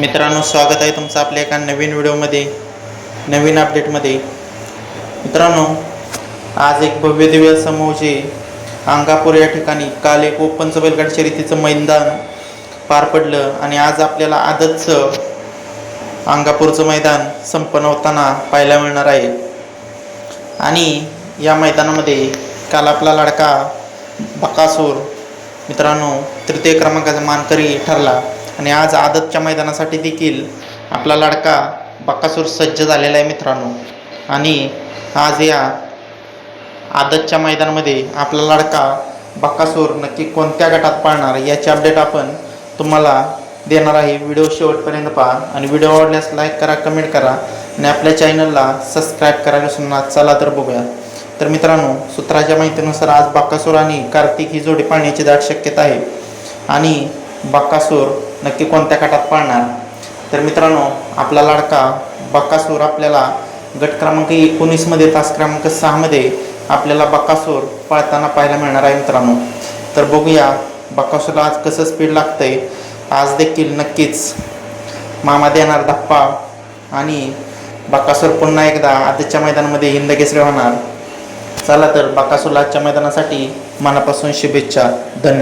मित्रांनो स्वागत आहे तुमचं आपल्या एका नवीन व्हिडिओमध्ये नवीन अपडेटमध्ये मित्रांनो आज एक भव्य दिव्य समूहचे अंगापूर या ठिकाणी काल एक ओपनचं बैलगाड शर्यतीचं मैदान पार पडलं आणि आज आपल्याला आदतचं अंगापूरचं मैदान संपन्न होताना पाहायला मिळणार आहे. आणि या मैदानामध्ये काल आपला लडका बकासूर मित्रांनो तृतीय क्रमांकाचा मानकरी ठरला. आणि आज आदतच्या मैदानासाठी देखील आपला लाडका बकासूर सज्ज झालेला आहे मित्रांनो. आणि आज या आदतच्या मैदानामध्ये आपला लाडका बकासूर नक्की कोणत्या गटात पाळणार याची अपडेट आपण तुम्हाला देणार आहे. व्हिडिओ शेवटपर्यंत पहा आणि व्हिडिओ आवडल्यास लाईक करा कमेंट करा आणि आपल्या चॅनलला सबस्क्राईब करायला विसरू चला तर बघूया. तर मित्रांनो सूत्राच्या माहितीनुसार आज बाकासूर आणि कार्तिक ही जोडी पाळण्याची दाट शक्यता आहे. आणि बक्कासूर नक्की कोणत्या गटात पाळणार? तर मित्रांनो आपला लाडका बक्कासूर आपल्याला गट क्रमांक एकोणीसमध्ये तास क्रमांक सहामध्ये आपल्याला बक्कासूर पळताना पाहायला मिळणार आहे मित्रांनो. तर बघूया बक्कासूरला आज कसं स्पीड लागतंय. आज देखील नक्कीच मामा देणार धप्पा आणि बकासूर पुन्हा एकदा आजच्या मैदानामध्ये हिंदकेसरी होणार. चला तर बकासूरला आजच्या मैदानासाठी मनापासून शुभेच्छा. धन्यवाद.